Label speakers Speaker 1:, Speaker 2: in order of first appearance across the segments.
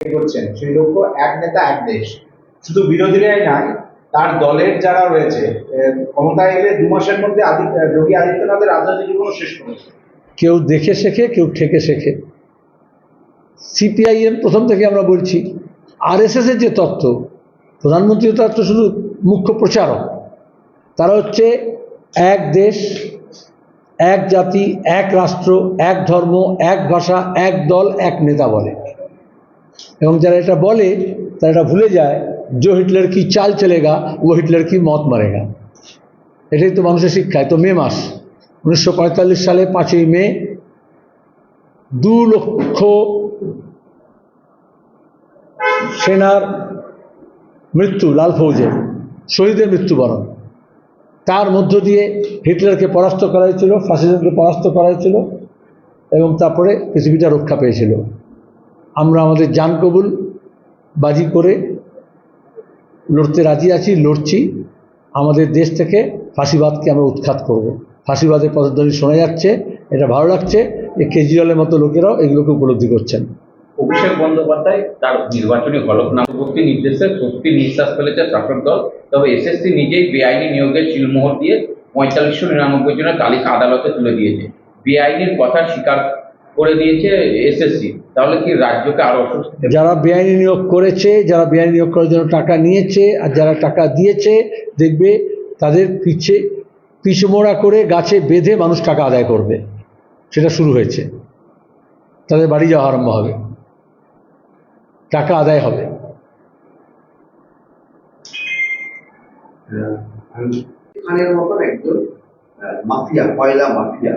Speaker 1: করছেন। সেই লক্ষ্য এক নেতা, এক দেশ। শুধু বিরোধীরাই নয় তার দলের যারা রয়েছে ক্ষমতায় এলে দু মাসের মধ্যে যোগী আদিত্যনাথের রাজনৈতিক জীবন শেষ করেছে
Speaker 2: কেউ দেখে শেখে, কেউ ঠেকে শেখে। সিপিআইএম প্রথম থেকে আমরা বলছি, আরএসএসের যে তত্ত্ব প্রধানমন্ত্রীর তত্ত্ব শুধু মুখ্য প্রচারক। তারা হচ্ছে এক দেশ, এক জাতি, এক রাষ্ট্র, এক ধর্ম, এক ভাষা, এক দল, এক নেতা বলে। এবং যারা এটা বলে, তারা এটা ভুলে যায়, জো হিটলার কি চাল চলেগা, ও হিটলার কি মত মারেগা। এটাই তো মানুষের শিক্ষায় তো মে মাস। উনিশশো পঁয়তাল্লিশ সালে পাঁচই মে, দু লক্ষ সেনার মৃত্যু, লাল ফৌজের, শহীদের মৃত্যুবরণ। তার মধ্য দিয়ে হিটলারকে পরাস্ত করা হয়েছিল ফাসিজমকে পরাস্ত করা হয়েছিল, এবং তারপরে পৃথিবীটা রক্ষা পেয়েছিল। আমরা আমাদের জান কবুল বাজি করে লড়তে রাজি আছি, লড়ছি। আমাদের দেশ থেকে ফাঁসিবাদকে আমরা উৎখাত করব। ফাঁসিবাদের পদধ্বনি শোনা যাচ্ছে, এটা ভালো লাগছে। এই কেজরিওয়ালের মতো লোকেরাও এগুলোকে উপলব্ধি করছেন।
Speaker 3: অভিষেক বন্দ্যোপাধ্যায় তার নির্বাচনী হলফনামভুক্তি নির্দেশে স্বস্তি নিঃশ্বাস ফেলেছে শাসক দল। তবে এসএসসি নিজেই বেআইনি নিয়োগের শিলমোহর দিয়ে পঁয়তাল্লিশশো নিরানব্বই জনের তালিকা আদালতে তুলে দিয়েছে। বেআইনির কথা স্বীকার করে দিয়েছে এসএসসি তাহলে কি রাজ্যকে আরও
Speaker 2: যারা বেআইনি নিয়োগ করেছে যারা বেআইনি নিয়োগ করার জন্য টাকা নিয়েছে আর যারা টাকা দিয়েছে দেখবে তাদের পিছে পিছমোড়া করে গাছে বেঁধে মানুষ টাকা আদায় করবে। সেটা শুরু হয়েছে। তাদের বাড়ি যাওয়া আরম্ভ হবে। টাকা আদায় হবে।
Speaker 4: খানের মতন একজন মাফিয়া কয়লা মাফিয়া।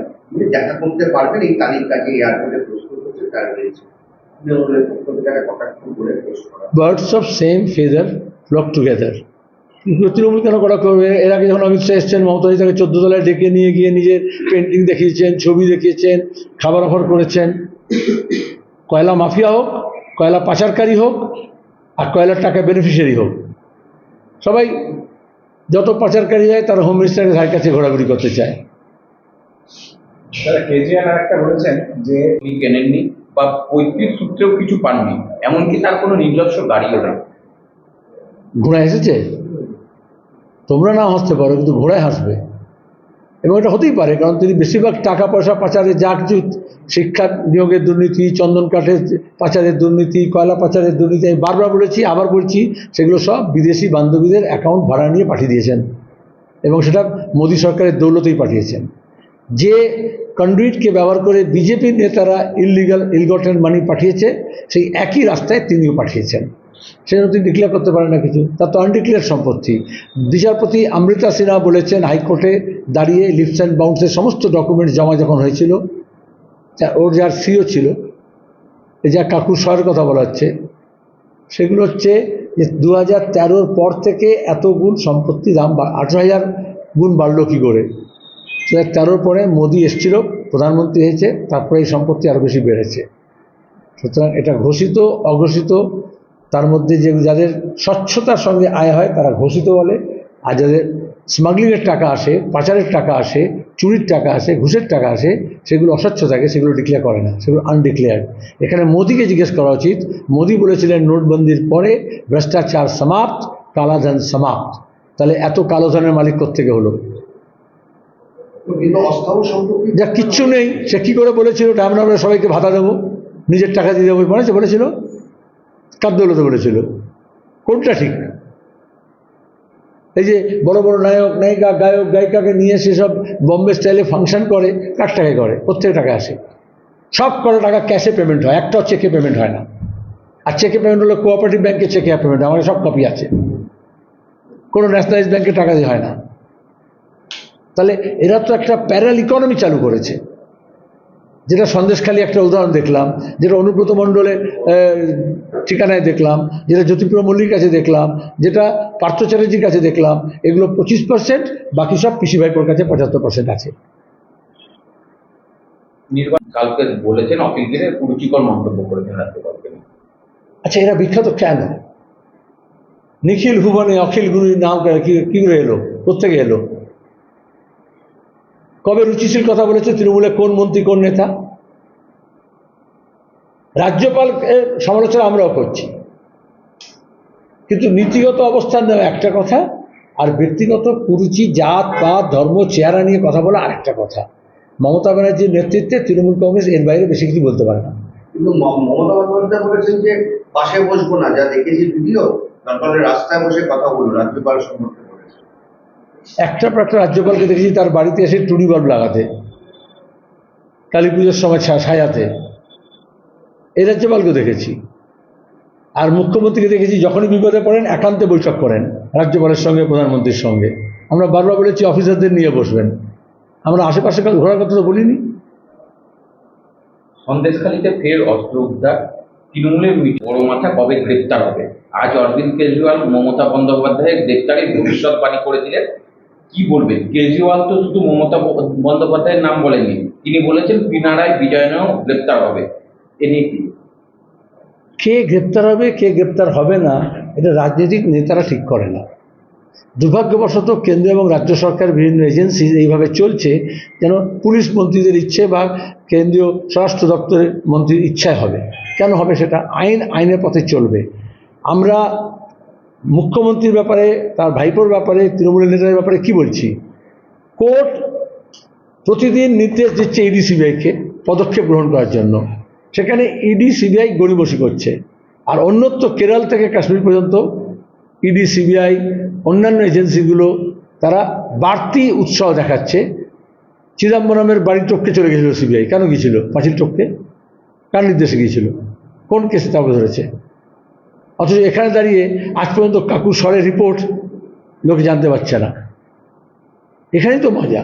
Speaker 4: দেখা করতে পারবেন এই তালিকাকে এয়ারপোর্টে প্রস্তুত হচ্ছে, তার রয়েছে।
Speaker 2: Birds of same feather Trinamool যখন তাকে চোদ্দ তলায় ডেকে নিয়ে গিয়ে নিজের পেন্টিং দেখিয়েছেন, ছবি দেখিয়েছেন, খাবার অফার করেছেন। কয়লা মাফিয়া হোক, কয়লা পাচারকারী হোক, আর কয়লার টাকা বেনিফিশিয়ারি হোক। সবাই যত পাচারকারী যায় তারা হোম মিনিস্টারের ধার কাছে ঘোরাঘুরি করতে চায়।
Speaker 1: কেজরিওয়াল আর একটা বলেছেন যে
Speaker 3: উনি কেনেননি বা পৈতৃক সূত্রেও কিছু পাননি এমনকি তার কোনো নির্লজ্জ গাড়িও না।
Speaker 2: ঘোড়ায় এসেছে? তোমরা না হাসতে পারো কিন্তু ঘোড়ায় হাসবে। এবং এটা হতেই পারে, কারণ তিনি বেশিরভাগ টাকা পয়সা পাচারে কিছু শিক্ষা নিয়োগের দুর্নীতি, চন্দন কাঠের পাচারের দুর্নীতি, কয়লা পাচারের দুর্নীতি, আমি বারবার বলেছি, আবার বলছি, সেগুলো সব বিদেশি বান্ধবীদের অ্যাকাউন্ট ভাড়া নিয়ে পাঠিয়ে দিয়েছেন। এবং সেটা মোদী সরকারের দৌলতেই পাঠিয়েছেন। যে কন্ডুইটকে ব্যবহার করে বিজেপির নেতারা ইললিগাল ইলগটেন মানি পাঠিয়েছে, সেই একই রাস্তায় তিনিও পাঠিয়েছেন। সেজন্য তিনি ডিক্লেয়ার করতে পারেন না কিছু। তার তো আনডিক্লেয়ার সম্পত্তি। বিচারপতি অমৃতা সিনহা বলেছেন, হাইকোর্টে দাঁড়িয়ে লিপস অ্যান্ড বাউন্সের সমস্ত ডকুমেন্টস জমা যখন হয়েছিল ওর যার সিও ছিল এই যা কাকুর শহরের কথা বলা হচ্ছে, সেগুলো হচ্ছে যে দু হাজার তেরোর পর থেকে এত গুণ সম্পত্তি দাম আঠেরো হাজার গুণ বাড়লো কী করে? দু হাজার তেরোর পরে মোদি এসছিল, প্রধানমন্ত্রী হয়েছে, তারপরে এই সম্পত্তি আরও বেশি বেড়েছে। সুতরাং এটা ঘোষিত, অঘোষিত তার মধ্যে যে যাদের স্বচ্ছতার সঙ্গে আয় হয়, তারা ঘোষিত বলে। আর যাদের স্মাগলিংয়ের টাকা আসে, পাচারের টাকা আসে, চুরির টাকা আসে, ঘুষের টাকা আসে, সেগুলো অস্বচ্ছ থাকে সেগুলো ডিক্লেয়ার করে না, সেগুলো আনডিক্লেয়ার্ড এখানে মোদিকে জিজ্ঞেস করা উচিত। মোদি বলেছিলেন, নোটবন্দির পরে ভ্রষ্টাচার সমাপ্ত, কালাধন সমাপ্ত। তাহলে এত কালোধনের মালিক কোথেকে হলো? যা কিচ্ছু নেই, সে কী করে বলেছিল? আমরা সবাইকে ভাতা দেবো। নিজের টাকা দিয়ে দেবো মনে বলেছিল। কার দৌলতে বলেছিল কোনটা ঠিক? এই যে বড় বড় নায়ক, নায়িকা, গায়ক, গায়িকাকে নিয়ে সেসব বম্বে স্টাইলে ফাংশন করে কার টাকায় করে, প্রত্যেক টাকা আসে। সব কটা টাকা ক্যাশে পেমেন্ট হয় একটাও চেকে পেমেন্ট হয় না। আর চেকে পেমেন্ট হলো কোঅপারেটিভ ব্যাংকে চেকে পেমেন্ট আমার সব কপি আছে। কোনো ন্যাশনালাইজ ব্যাংকে টাকা দিয়ে হয় না। তাহলে এরা তো একটা প্যারাল ইকোনমি চালু করেছে। যেটা সন্দেশখালী একটা উদাহরণ দেখলাম যেটা অনুব্রত মণ্ডলের ঠিকানায় দেখলাম যেটা জ্যোতিপ্রিয় মল্লির কাছে দেখলাম যেটা পার্থ চ্যাটার্জির কাছে দেখলাম এগুলো পঁচিশ পার্সেন্ট বাকি সব পিসি ভাইপোর কাছে পঁচাত্তর পার্সেন্ট আছে।
Speaker 3: নির্বাচন কালকে বলেছেন অখিল গিরে কুরুচিকর মন্তব্য করেছেন রাজ্যপালকে
Speaker 2: আচ্ছা এরা বিখ্যাত কেন? নিখিল ভুবনে অখিল গুরুর নাম কি কি করে এলো? কোথেকে এলো? কবে রুচিশীল কথা বলেছে তৃণমূলের কোন মন্ত্রী, কোন নেতা? রাজ্যপালকে সমালোচনা আমরাও করছি। কিন্তু নীতিগত অবস্থান নেওয়া একটা কথা, আর ব্যক্তিগত কুরুচি, জাত, পাত, ধর্ম, চেহারা নিয়ে কথা বলা আরেকটা কথা। মমতা ব্যানার্জির নেতৃত্বে তৃণমূল কংগ্রেস এর বাইরে বেশি কিছু বলতে পারে না।
Speaker 4: কিন্তু মমতা বন্দ্যোপাধ্যায় বলেছেন যে, পাশে বসবো না। যা দেখেছি ভিডিও, তারপরে রাস্তায় বসে কথা বলুন, রাজ্যপাল করেছে
Speaker 2: একটা পর রাজ্যপালকে দেখেছি, তার বাড়িতে এসে টুনি বাল্ব লাগাতে। কালী পুজোর সময় ছা- সাজাতে। এই রাজ্যপালকে দেখেছি। আর মুখ্যমন্ত্রীকে দেখেছি, যখনই বিপদে পড়েন, একান্তে বৈঠক করেন রাজ্যপালের সঙ্গে, প্রধানমন্ত্রীর সঙ্গে। আমরা বারবার বলেছি, অফিসারদের নিয়ে বসবেন। আমরা আশেপাশে কাল ঘোরার কথা তো বলিনি।
Speaker 3: সন্দেশখালীতে ফের অস্ত্র উদ্ধার। তৃণমূলের বড় মাথা কবে গ্রেপ্তার হবে? আজ অরবিন্দ কেজরিওয়াল, মমতা বন্দ্যোপাধ্যায়ের গ্রেপ্তারের ভবিষ্যৎবাণী করে দিলেন কি বলবেন কেজরিওয়াল তো শুধু মমতা বন্দ্যোপাধ্যায়ের নাম বলেননি। তিনি বলেছেন, পিনারায় বিজয়নেও গ্রেপ্তার হবে। এ নিয়ে কি
Speaker 2: গ্রেপ্তার হবে, কে গ্রেপ্তার হবে না, এটা রাজনৈতিক নেতারা ঠিক করে না। দুর্ভাগ্যবশত কেন্দ্র এবং রাজ্য সরকার বিভিন্ন এজেন্সি এইভাবে চলছে, যেন পুলিশ মন্ত্রীদের ইচ্ছে বা কেন্দ্রীয় স্বরাষ্ট্র দপ্তরের মন্ত্রীর ইচ্ছায় হবে। কেন হবে সেটা আইন, আইনের পথে চলবে। আমরা মুখ্যমন্ত্রীর ব্যাপারে, তার ভাইপোর ব্যাপারে, তৃণমূলের নেতাদের ব্যাপারে কি বলছি? কোর্ট প্রতিদিন নির্দেশ দিচ্ছে ইডি সিবিআইকে পদক্ষেপ গ্রহণ করার জন্য। সেখানে ইডি সিবিআই গড়িমসি করছে। আর অন্যত্র কেরল থেকে কাশ্মীর পর্যন্ত ইডি সিবিআই, অন্যান্য এজেন্সিগুলো, তারা বাড়তি উৎসাহ দেখাচ্ছে। চিদম্বরমের বাড়ির টপকে চলে গেছিল সিবিআই। কেন গিয়েছিল? পাঁচিল টপকে? কার নির্দেশে গিয়েছিল? কোন কেসে তাকে ধরেছে? অথচ এখানে দাঁড়িয়ে আজ পর্যন্ত কাকু স্বরের রিপোর্ট লোক জানতে পারছে না। এখানেই তো মজা।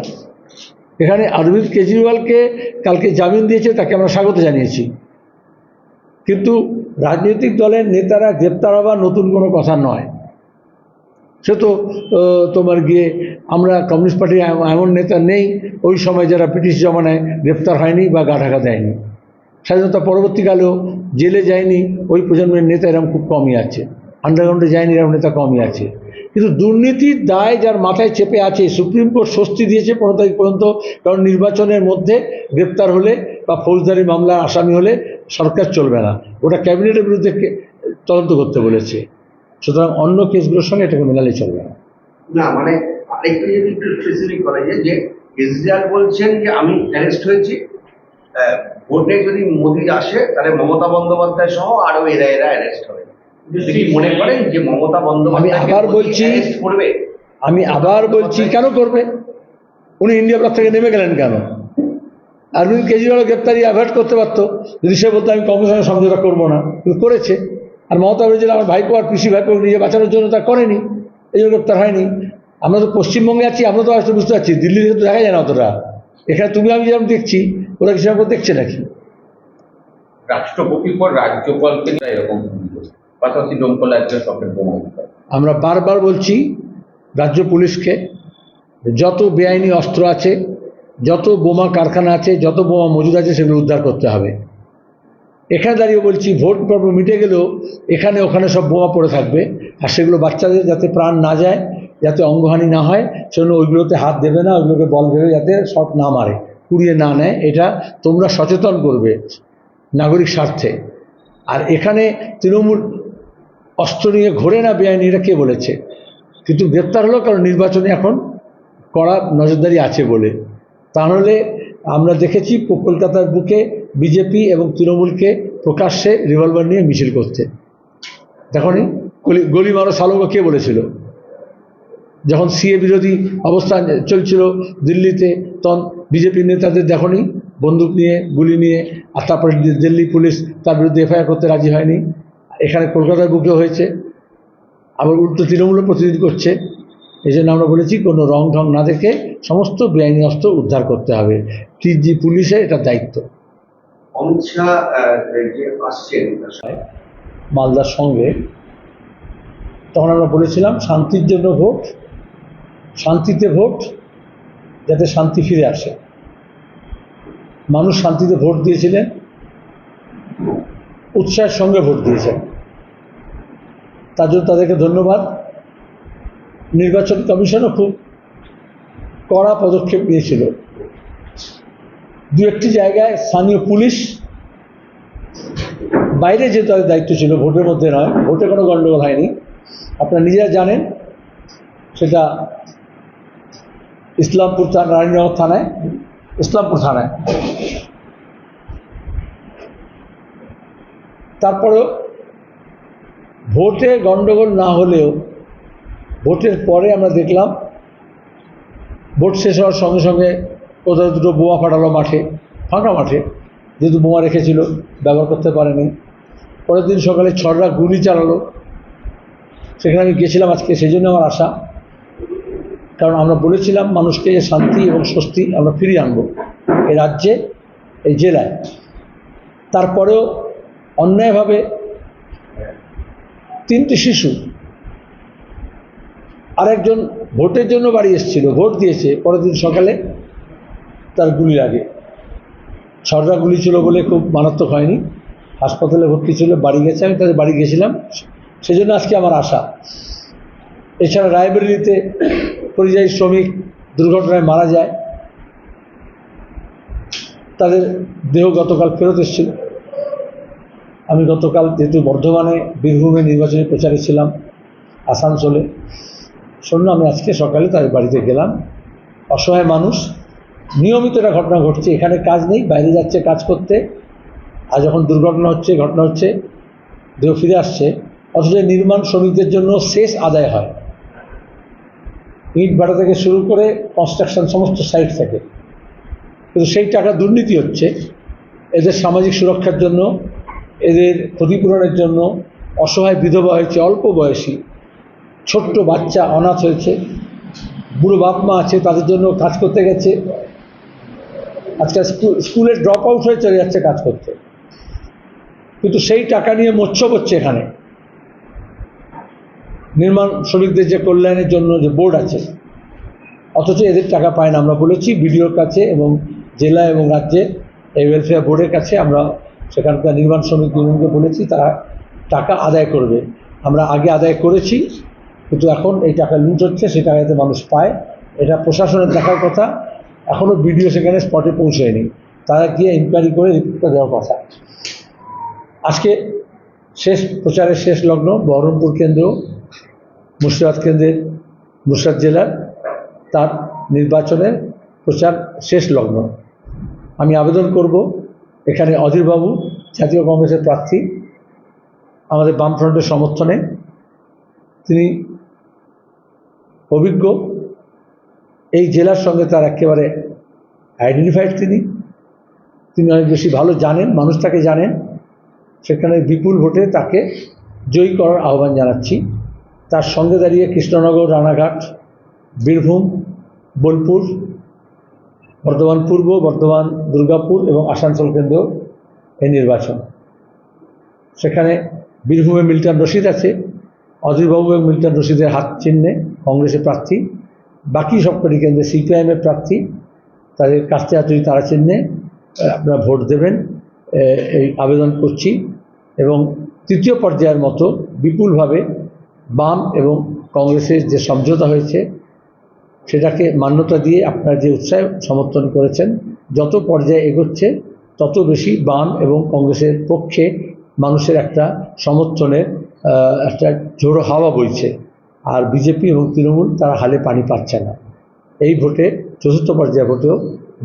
Speaker 2: এখানে অরবিন্দ কেজরিওয়ালকে কালকে জামিন দিয়েছে, তাকে আমরা স্বাগত জানিয়েছি। কিন্তু রাজনৈতিক দলের নেতারা গ্রেপ্তার হওয়া নতুন কোনো কথা নয়। সে তো তোমার গিয়ে আমরা কমিউনিস্ট পার্টির এমন নেতা নেই, ওই সময় যারা ব্রিটিশ জমানায় গ্রেপ্তার হয়নি বা গা ঢাকা দেয়নি। স্বাধীনতা পরবর্তীকালেও জেলে যায়নি, ওই প্রজন্মের নেতা এরকম খুব কমই আছে। আন্ডারগ্রাউন্ডে যায়নি, এরকম নেতা কমই আছে। কিন্তু দুর্নীতির দায় যার মাথায় চেপে আছে সুপ্রিম কোর্ট স্বস্তি দিয়েছে পনেরো তারিখ পর্যন্ত, কারণ নির্বাচনের মধ্যে গ্রেপ্তার হলে বা ফৌজদারি মামলার আসামি হলে সরকার চলবে না। ওটা ক্যাবিনেটের বিরুদ্ধে তদন্ত করতে বলেছে। সুতরাং অন্য কেসগুলোর সঙ্গে এটাকে মেলালে চলবে না।
Speaker 4: মানে আরেকটু যদি একটু যায় যে কেজরিওয়াল বলছেন যে, আমি অ্যারেস্ট হয়েছি ভোটে যদি মোদি আসে তাহলে মমতা বন্দ্যোপাধ্যায় সহ আরও এরা এরা অ্যারেস্ট হবে। কি মনে করেন যে মমতা বন্দ্যোপাধ্যায়
Speaker 2: আবার বলছি-
Speaker 4: করবে?
Speaker 2: আমি আবার বলছি কেন করবে? উনি ইন্ডিয়া ব্লক থেকে নেমে গেলেন কেন? অরবিন্দ কেজরিওয়াল গ্রেপ্তারি অ্যাভয়েড করতে পারতো। যদি সে বলতো আমি কংগ্রেসের সমঝোতা করব না। কিন্তু করেছে। আর মমতা ব্যানার্জি আমার ভাইপো আর পিসি ভাইপো নিজে বাঁচানোর জন্য তা করেনি। এই জন্য গ্রেপ্তার হয়নি। আমরা তো পশ্চিমবঙ্গে আছি আমরা তো আসলে বুঝতে পারছি দিল্লিতে তো দেখা যায় না অতটা। এখানে তুমি আমি যেরকম দেখছি ওরা কিছু করে দেখছে নাকি?
Speaker 3: রাষ্ট্রপতির পর রাজ্যপালকে এরকম পাশাপাশি একজন
Speaker 2: আমরা বারবার বলছি রাজ্য পুলিশকে যত বেআইনি অস্ত্র আছে যত বোমা কারখানা আছে যত বোমা মজুদ আছে সেগুলো উদ্ধার করতে হবে। এখানে দাঁড়িয়ে বলছি ভোট পর্ব মিটে গেলেও এখানে ওখানে সব বোমা পড়ে থাকবে আর সেগুলো বাচ্চাদের যাতে প্রাণ না যায় যাতে অঙ্গহানি না হয়, সেজন্য ওইগুলোতে হাত দেবে না, ওইগুলোকে বল ভেবে যাতে শট না মারে, কুড়িয়ে না নেয়, এটা তোমরা সচেতন করবে নাগরিক স্বার্থে। আর এখানে তৃণমূল অস্ত্র নিয়ে ঘোরে না বেআইনি, এটা কে বলেছে? কিন্তু গ্রেপ্তার হলো কারণ নির্বাচনে এখন কড়া নজরদারি আছে বলে। তাহলে আমরা দেখেছি কলকাতার বুকে বিজেপি এবং তৃণমূলকে প্রকাশ্যে রিভলভার নিয়ে মিছিল করতে। দেখনি গলি গলি মারো সালঙ্গ কে বলেছিল? যখন সিএ বিরোধী অবস্থান চলছিল দিল্লিতে তখন বিজেপি নেতাদের দেখনি বন্দুক নিয়ে গুলি নিয়ে আর তারপরে দিল্লি পুলিশ তার বিরুদ্ধে এফআইআর করতে রাজি হয়নি। এখানে কলকাতার বুকে হয়েছে। আবার উল্টো তৃণমূলও প্রতিনিধি করছে। এই জন্য আমরা বলেছি কোনো রং ঢং না দেখে সমস্ত বেআইনি অস্ত্র উদ্ধার করতে হবে। টিজি পুলিশের এটা দায়িত্ব।
Speaker 4: অমিত শাহ
Speaker 2: মালদার সঙ্গে তখন আমরা বলেছিলাম শান্তির জন্য ভোট শান্তিতে ভোট, যাতে শান্তি ফিরে আসে। মানুষ শান্তিতে ভোট দিয়েছিলেন, উৎসাহের সঙ্গে ভোট দিয়েছেন। তার জন্য তাদেরকে ধন্যবাদ। নির্বাচন কমিশনও খুব কড়া পদক্ষেপ নিয়েছিল। দু একটি জায়গায় স্থানীয় পুলিশ বাইরে যে তাদের দায়িত্ব ছিল, ভোটের মধ্যে নয়, ভোটে কোনো গণ্ডগোল হয়নি। আপনারা নিজেরা জানেন, সেটা ইসলামপুর থানা, রানীনগর থানায়? ইসলামপুর থানায়। তারপরেও ভোটে গণ্ডগোল না হলেও ভোটের পরে আমরা দেখলাম, ভোট শেষ হওয়ার সঙ্গে সঙ্গে কোথাও দুটো বোমা ফাটালো মাঠে, ফাঁকা মাঠে, যেহেতু বোমা রেখেছিল, ব্যবহার করতে পারেনি। পরের দিন সকালে ছড়রা গুলি চালালো। সেখানে আমি গেছিলাম আজকে, সেই জন্য আমার আশা। কারণ আমরা বলেছিলাম মানুষকে শান্তি এবং স্বস্তি আমরা ফিরিয়ে আনব এই রাজ্যে, এই জেলায়। তারপরেও অন্যায়ভাবে তিনটি শিশু আরেকজন ভোটের জন্য বাড়ি এসেছিল, ভোট দিয়েছে, পরের দিন সকালে তার গুলি লাগে। ছড়রা গুলি ছিল বলে খুব মারাত্মক হয়নি। হাসপাতালে ভর্তি ছিল, বাড়ি গেছে, আমি তাদের বাড়ি গেছিলাম। সেজন্য আজকে আমার আশা। এছাড়া রায়বেরিলিতে পরিযায়ী শ্রমিক দুর্ঘটনায় মারা যায়, তাদের দেহ গতকাল ফেরত এসেছিল। আমি গতকাল যেহেতু বর্ধমানে বীরভূমে নির্বাচনী প্রচারে ছিলাম, আসানসোলে। শোনো, আমি আজকে সকালে তাদের বাড়িতে গেলাম। অসহায় মানুষ, নিয়মিত একটা ঘটনা ঘটছে। এখানে কাজ নেই, বাইরে যাচ্ছে কাজ করতে। আর যখন দুর্ঘটনা হচ্ছে, ঘটনা হচ্ছে, দেহ ফিরে আসছে। অথচ নির্মাণ শ্রমিকদের জন্য শেষ আদায় হয়। ইট ভাড়া থেকে শুরু করে কনস্ট্রাকশন সমস্ত সাইট থেকে। কিন্তু সেই টাকা দুর্নীতি হচ্ছে, এদের সামাজিক সুরক্ষার জন্য, এদের ক্ষতিপূরণের জন্য, অসহায় বিধবা হয়েছে, অল্প বয়সী, ছোট্ট বাচ্চা অনাথ হয়েছে, বুড়ো বাপ মা আছে, তাদের জন্য কাজ করতে গেছে। আজকাল স্কুল স্কুলে ড্রপ আউট হয়ে চলে যাচ্ছে কাজ করতে। কিন্তু সেই টাকা নিয়ে মোচ্ছব হচ্ছে এখানে। নির্মাণ শ্রমিকদের যে কল্যাণের জন্য যে বোর্ড আছে, অথচ এদের টাকা পায় না, আমরা বলেছি বিডিওর কাছে এবং জেলা এবং রাজ্যে, এই ওয়েলফেয়ার বোর্ডের কাছে আমরা সেখানকার নির্মাণ শ্রমিক ইউনিয়নকে বলেছি, তারা টাকা আদায় করবে। আমরা আগে আদায় করেছি, কিন্তু এখন এই টাকা লুট হচ্ছে, সেই টাকা যাতে মানুষ পায়, এটা প্রশাসনের দেখার কথা। এখনও বিডিও সেখানে স্পটে পৌঁছয়নি তারা গিয়ে ইনকোয়ারি করে রিপোর্টটা দেওয়ার কথা। আজকে শেষ, প্রচারের শেষ লগ্ন বহরমপুর কেন্দ্র, মুর্শিদাবাদ কেন্দ্রের মুর্শিদাবাদ জেলার তার নির্বাচনের প্রচার শেষ লগ্ন। আমি আবেদন করব এখানে অধীরবাবু জাতীয় কংগ্রেসের প্রার্থী, আমাদের বামফ্রন্টের সমর্থনে। তিনি অভিজ্ঞ। এই জেলার সঙ্গে তার একেবারে আইডেন্টিফাইড তিনি। তিনি অনেক বেশি ভালো জানেন মানুষ তাকে জানেন। সেখানে বিপুল ভোটে তাকে জয়ী করার আহ্বান জানাচ্ছি। তার সঙ্গে দাঁড়িয়ে কৃষ্ণনগর, রানাঘাট, বীরভূম, বোলপুর, বর্ধমান পূর্ব, বর্ধমান, দুর্গাপুর এবং আসানসোল কেন্দ্র এই নির্বাচন। সেখানে বীরভূমে মিল্টন রশিদ আছে, অধীরবাবু এবং মিল্টন রশিদের হাত চিহ্নে কংগ্রেসের প্রার্থী, বাকি সবকটি কেন্দ্রে সিপিআইএমের প্রার্থী, তাদের কাস্তে হাতুড়ি তারা চিহ্নে আপনারা ভোট দেবেন। এই আবেদন করছি। এবং তৃতীয় পর্যায়ের মতো বিপুলভাবে বাম এবং কংগ্রেসের যে সমঝোতা হয়েছে, সেটাকে মান্যতা দিয়ে আপনারা যে উৎসাহ সমর্থন করেছেন, যত পর্যায়ে এগোচ্ছে, তত বেশি বাম এবং কংগ্রেসের পক্ষে মানুষের একটা সমর্থনের একটা জোড়ো হাওয়া বইছে। আর বিজেপি এবং তৃণমূল তারা হালে পানি পাচ্ছে না। এই ভোটে, চতুর্থ পর্যায়ে ভোটেও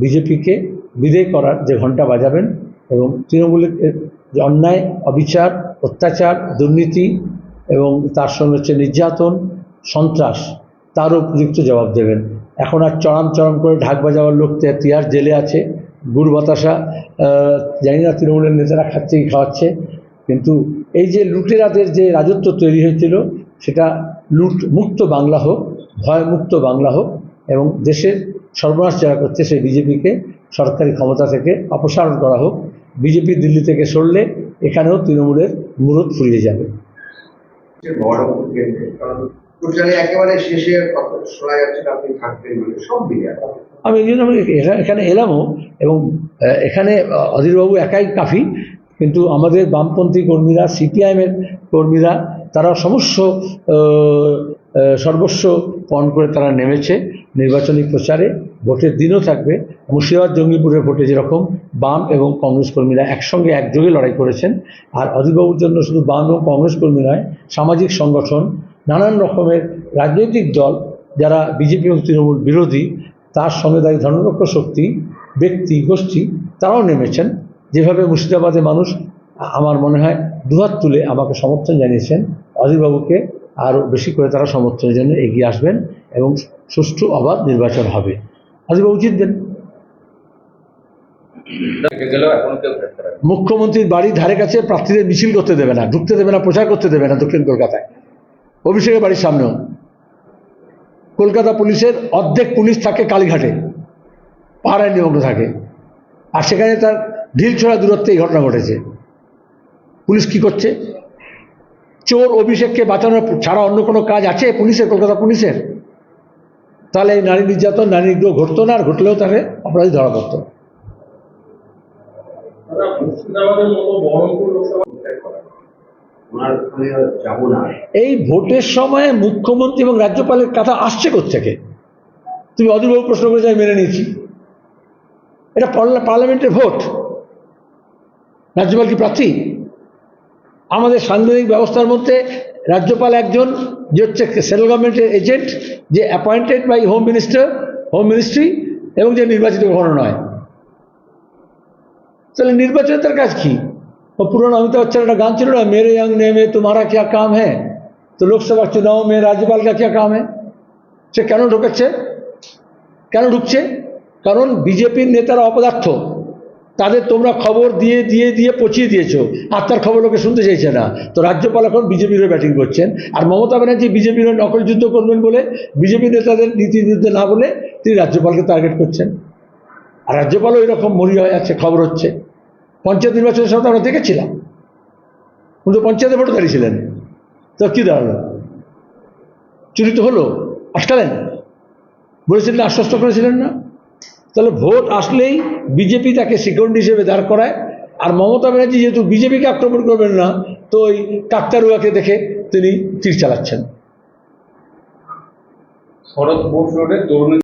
Speaker 2: বিজেপিকে বিদায় করার যে ঘণ্টা বাজাবেন এবং তৃণমূলের যে অন্যায়, অবিচার, অত্যাচার, দুর্নীতি এবং তার সঙ্গে হচ্ছে নির্যাতন, সন্ত্রাস তারও উপযুক্ত জবাব দেবেন। এখন আর চড়াম চড়াম করে ঢাক বাজাবার লোক তিয়ার জেলে আছে, গুড় বাতাসা জানি না তৃণমূলের নেতারা খাচ্ছে কি খাওয়াচ্ছে, কিন্তু এই যে লুটেরাদের যে রাজত্ব তৈরি হয়েছিল, সেটা লুট মুক্ত বাংলা হোক, ভয় মুক্ত বাংলা হোক এবং দেশের সর্বনাশ যারা করছে, সেই বিজেপিকে সরকারি ক্ষমতা থেকে অপসারণ করা হোক বিজেপি দিল্লি থেকে সরলে এখানেও তৃণমূলের মুরত ফুরিয়ে যাবে। আমি এই জন্য এখানে এলামও এবং এখানে অধীরবাবু একাই কাফি কিন্তু আমাদের বামপন্থী কর্মীরা সিপিআইএমের কর্মীরা তারা সমস্ত সর্বস্ব পণ করে তারা নেমেছে। নির্বাচনী প্রচারে ভোটের দিনও থাকবে। মুর্শিদাবাদ, জঙ্গিপুরের ভোটে যেরকম বাম এবং কংগ্রেস কর্মীরা একসঙ্গে একযোগে লড়াই করেছেন, আর অধীরবাবুর জন্য শুধু বাম এবং কংগ্রেস কর্মী নয়, সামাজিক সংগঠন, নানান রকমের রাজনৈতিক দল, যারা বিজেপি এবং তৃণমূল বিরোধী, তার সঙ্গে দাঁড়িয়ে ধর্মপক্ষ শক্তি, ব্যক্তি, গোষ্ঠী, তারাও নেমেছেন। যেভাবে মুর্শিদাবাদে মানুষ, আমার মনে হয়, দুহাত তুলে আমাকে সমর্থন জানিয়েছেন অধীরবাবুকে আরও বেশি করে তারা সমর্থনের জন্য এগিয়ে আসবেন। এবং সুষ্ঠু অবাধ নির্বাচন হবে। অধীরবাবু
Speaker 3: উচিত হয়নি।
Speaker 2: মুখ্যমন্ত্রীর বাড়ির ধারে কাছে প্রার্থীদের মিছিল করতে দেবে না, ঢুকতে দেবে না, প্রচার করতে দেবে না দক্ষিণ কলকাতায়। অভিষেকের বাড়ির সামনেও। কলকাতা পুলিশের অর্ধেক পুলিশ থাকে কালীঘাটে পাহাড়ায় নিমগ্ন থাকে। আর সেখানে তার ঢিল ছোড়া দূরত্বে এই ঘটনা ঘটেছে। পুলিশ কি করছে? চোর অভিষেককে বাঁচানোর ছাড়া অন্য কোনো কাজ আছে পুলিশের, কলকাতা পুলিশের? তাহলে এই নারী নির্যাতন নারী নিগ্রহ ঘটতো না আর ঘটলেও তাকে অপরাধী ধরা পড়তো। এই ভোটের সময় মুখ্যমন্ত্রী এবং রাজ্যপালের কথা আসছে থেকে তুমি অদূরবাবু প্রশ্ন করেছে আমি মেনে নিয়েছি। এটা পার্লামেন্টের ভোট। রাজ্যপাল কি প্রার্থী? আমাদের সাংবিধানিক ব্যবস্থার মধ্যে রাজ্যপাল একজন যে হচ্ছে সেন্ট্রাল গভর্নমেন্টের এজেন্ট, যে appointed by home minister home ministry এবং যে নির্বাচিত কখনো নয় তাহলে নির্বাচন তার কাজ কি? পুরনো অমিতাভ বচ্চন একটা গান ছিল না, মেরে ইয়াং নেমে তোমারা কে কাম হ্যাঁ? তো লোকসভা চুনাও মেয়ে রাজ্যপাল কে কাম হ্যাঁ? সে কেন ঢোকাচ্ছে কেন ঢুকছে? কারণ বিজেপির নেতারা অপদার্থ। তাদের তোমরা খবর দিয়ে দিয়ে দিয়ে পচিয়ে দিয়েছ। আর তার খবর লোকে শুনতে চাইছে না। তো রাজ্যপাল এখন বিজেপির হয়ে ব্যাটিং করছেন। আর মমতা ব্যানার্জি বিজেপির হয়ে নকল যুদ্ধ করবেন বলে বিজেপি নেতাদের নীতির বিরুদ্ধে না বলে তিনি রাজ্যপালকে টার্গেট করছেন। আর রাজ্যপালও এরকম মরি হয়ে যাচ্ছে খবর হচ্ছে। পঞ্চায়েত নির্বাচনের সময় আমরা দেখেছিলাম। উনি তো পঞ্চায়েতে ভোটে দাঁড়িয়েছিলেন তো কী দাঁড়াল চুরি তো হলো, আটকালেন। বলেছিলেন, আশ্বস্ত করেছিলেন না? তাহলে ভোট আসলেই বিজেপি তাকে সিকিউরিটি হিসেবে দাঁড় করায়। আর মমতা ব্যানার্জি যেহেতু বিজেপিকে আক্রমণ করবেন না, তো ওই কাকতারুয়াকে দেখে তিনি তীর চালাচ্ছেন।
Speaker 3: শরৎ বোস রোডে তরুণ